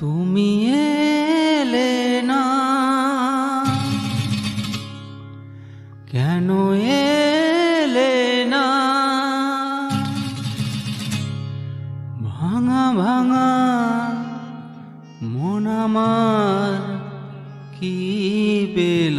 তুমি এলে না। কেন এলে না? ভাঙা ভাঙা মন আমার কি পেল?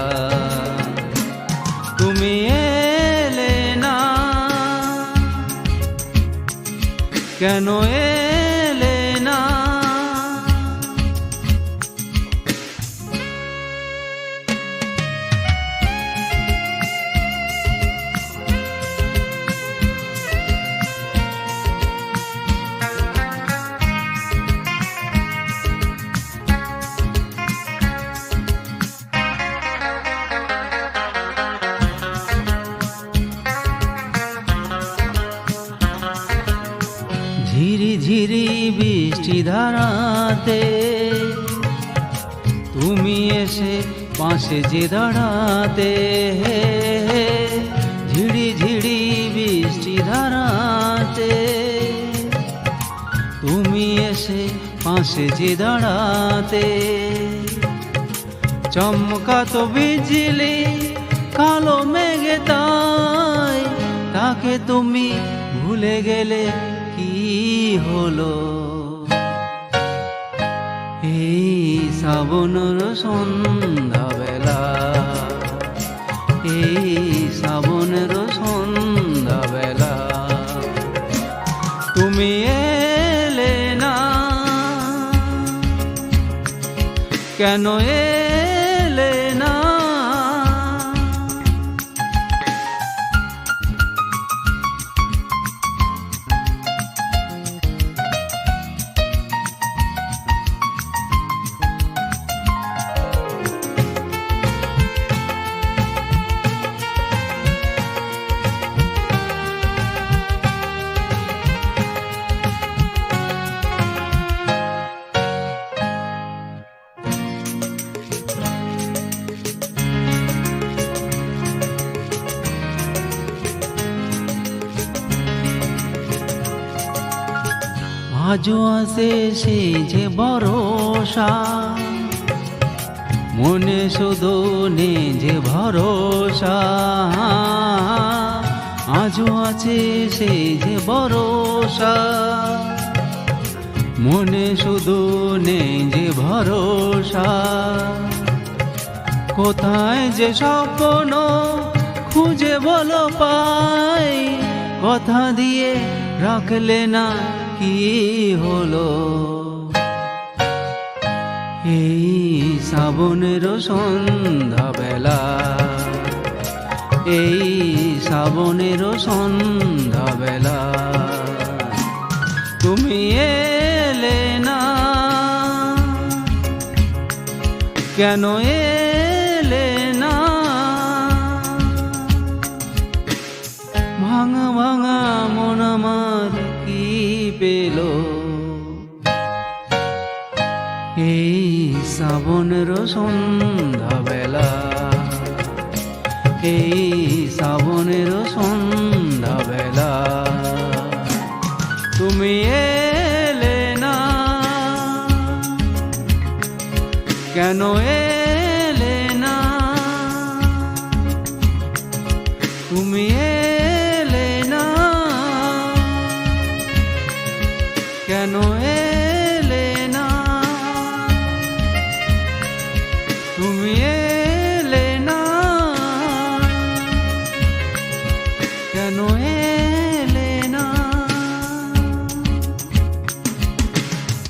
বৃষ্টি ধারাতে তুমি এসে পাশে যে দাঁড়াতে ঝিড়ি ঝিড়ি বৃষ্টি ধারাতে তুমি এসে পাশে যে দাঁড়াতে। চমকাতো বিজলি কালো মেঘে তাই, তাকে তুমি ভুলে গেলে কি হলো? শ্রাবণর সন্ধ্যাবেলা। এই শ্রাবণের সন্ধ্যাবেলা। তুমি এলে না। কেন এলে আজও আসে সে যে ভরসা। মনে শুধু নে যে ভরসা। আজও আছে সে যে ভরসা। মনে শুধু নে যে ভরসা। কোথায় যে স্বপ্ন খুঁজে বলো পাই। কথা দিয়ে রাখলে না কি হলো? এই শ্রাবণের সন্ধ্যাবেলা এই শ্রাবণের সন্ধ্যাবেলা তুমি এলে না? কেন এলে পেল। এই শ্রাবণের সন্ধ্যাবেলা এই শ্রাবণের সন্ধ্যাবেলা তুমি এলে না। কেন এলে noite.